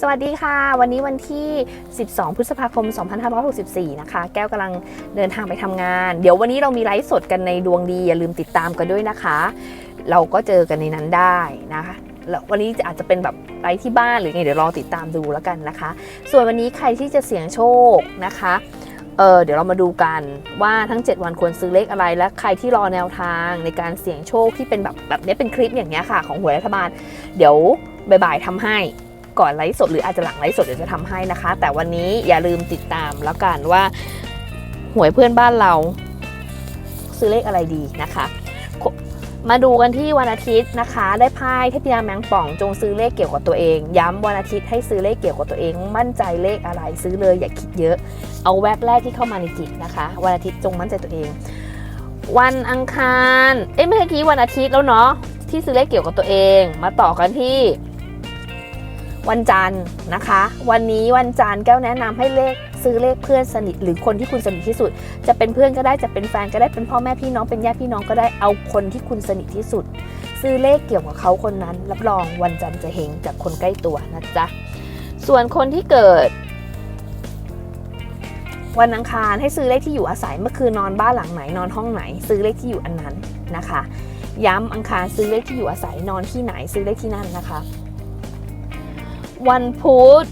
สวัสดีค่ะ วันนี้วันที่ 12 พฤษภาคม 2564 นะคะ แก้วกำลังเดินทางไปทำงาน เดี๋ยววันนี้เรามีไลฟ์สดกันในดวงดี อย่าลืมติดตามกันด้วยนะคะ เราก็เจอกันในนั้นได้นะคะแล้ววันนี้อาจจะเป็นแบบไลฟ์ที่บ้านหรือไงเดี๋ยวรอติดตามดูแล้วกันนะคะ ส่วนวันนี้ใครที่จะเสี่ยงโชคนะคะ เออเดี๋ยวเรามาดูกันว่าทั้ง 7 วันควรซื้อเลขอะไรและใครที่รอแนวทางในการเสี่ยงโชคที่เป็นแบบแบบนี้เป็นคลิปอย่างเงี้ยค่ะ ของหวยรัฐบาล เดี๋ยวบ่ายๆทำให้ก่อนไลฟ์สดหรืออาจจะหลังไลฟ์สดเดี๋ยวจะทำให้นะคะ แต่วันนี้อย่าลืมติดตามแล้วกันว่าหวยเพื่อนบ้านเรา ซื้อเลขอะไรดีนะคะ มาดูกันที่วันอาทิตย์นะคะ ได้ไพ่เทพยาแมงป่อง จงซื้อเลขเกี่ยวกับตัวเอง ย้ำวันอาทิตย์ให้ซื้อเลขเกี่ยวกับตัวเอง มั่นใจเลขอะไรซื้อเลยอย่าคิดเยอะ เอาแวบแรกที่เข้ามาในจิตนะคะ วันอาทิตย์จงมั่นใจตัวเอง วันอังคารเอ้ยเมื่อกี้วันอาทิตย์แล้วเนาะที่ซื้อเลขเกี่ยวกับตัวเอง มาต่อกันที่ วันจันทร์นะคะ วันนี้วันจันทร์แก้วแนะนำให้เลข ซื้อเลขเพื่อนสนิทหรือคนที่คุณสนิทที่สุด จะเป็นเพื่อนก็ได้จะเป็นแฟนก็ได้เป็นพ่อแม่พี่น้องเป็นญาติพี่น้องก็ได้เอาคนที่คุณสนิทที่สุด ซื้อเลขเกี่ยวกับเขาคนนั้น รับรองวันจันทร์จะเฮงจากคนใกล้ตัวนะจ๊ะส่วนคนที่เกิด วันอังคารให้ซื้อเลขที่อยู่อาศัยเมื่อคืนนอนบ้านหลังไหนนอนห้องไหน ซื้อเลขที่อยู่อันนั้นนะคะ ย้ำอังคารซื้อเลขที่อยู่อาศัยนอนที่ไหนซื้อเลขที่นั่นนะคะ วันพุธ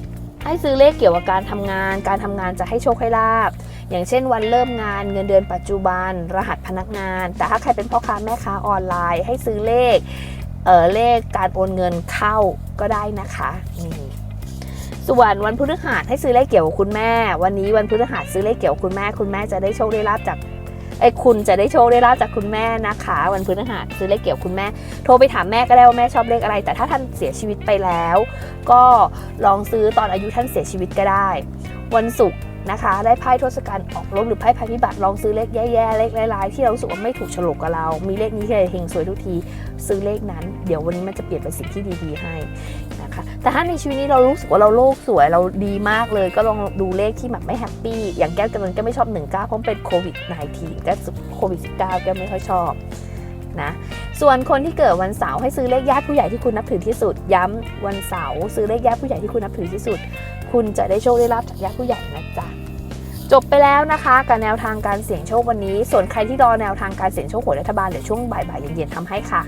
ให้ซื้อเลขเกี่ยวกับการทำงาน การทำงานจะให้โชคให้ลาบ อย่างเช่นวันเริ่มงาน เงินเดือนปัจจุบัน รหัสพนักงาน แต่ถ้าใครเป็นพ่อค้าแม่ค้าออนไลน์ ให้ซื้อเลข เออเลขการโอนเงินเข้าก็ได้นะคะนี่ส่วนวันพฤหัสให้ซื้อเลขเกี่ยวกับคุณแม่ วันนี้วันพฤหัสซื้อเลขเกี่ยวกับคุณแม่ คุณแม่จะได้โชคได้ลาบจาก ไอ้คุณจะได้โชคได้ลาบจากคุณแม่นะคะ วันพฤหัสซื้อเลขเกี่ยวคุณแม่ โทรไปถามแม่ก็ได้ว่าแม่ชอบเลขอะไร แต่ถ้าท่านเสียชีวิตไปแล้ว ก็ลองซื้อตอนอายุท่านเสียชีวิตก็ได้ วันศุกร์นะคะได้ไพ่ทศกัณฐ์ออกรบหรือไพ่ภัยพิบัติลองซื้อเลขแย่ๆเลขร้ายๆที่เรารู้สึกว่าไม่ถูกฉลกกับเรา มีเลขนี้ที่เฮงสวยทุกที ซื้อเลขนั้น เดี๋ยววันนี้มันจะเปลี่ยนเป็นสิ่งที่ดีๆให้ คะแต่ถ้าในชีวิตนี้เรารู้สึกว่าเราโลกสวยเราดีมากเลย ก็ลองดูเลขที่แบบไม่แฮปปี้ อย่างแก้วกำลังก็ไม่ชอบ 19 เพราะมันเป็นโควิด -19 แก้วโควิด -19 แก้วไม่ค่อยชอบนะส่วนคนที่เกิดวันเสาร์ให้ซื้อเลขญาติผู้ใหญ่ที่คุณนับถือที่สุด ย้ำวันเสาร์ซื้อเลขญาติผู้ใหญ่ที่คุณนับถือที่สุด คุณจะได้โชคได้ลาบจากญาติผู้ใหญ่นะจ๊ะจบไปแล้วนะคะกับแนวทางการเสี่ยงโชควันนี้ ส่วนใครที่รอแนวทางการเสี่ยงโชคหวยรัฐบาลเดี๋ยวช่วงบ่ายๆเย็นๆทำให้ค่ะ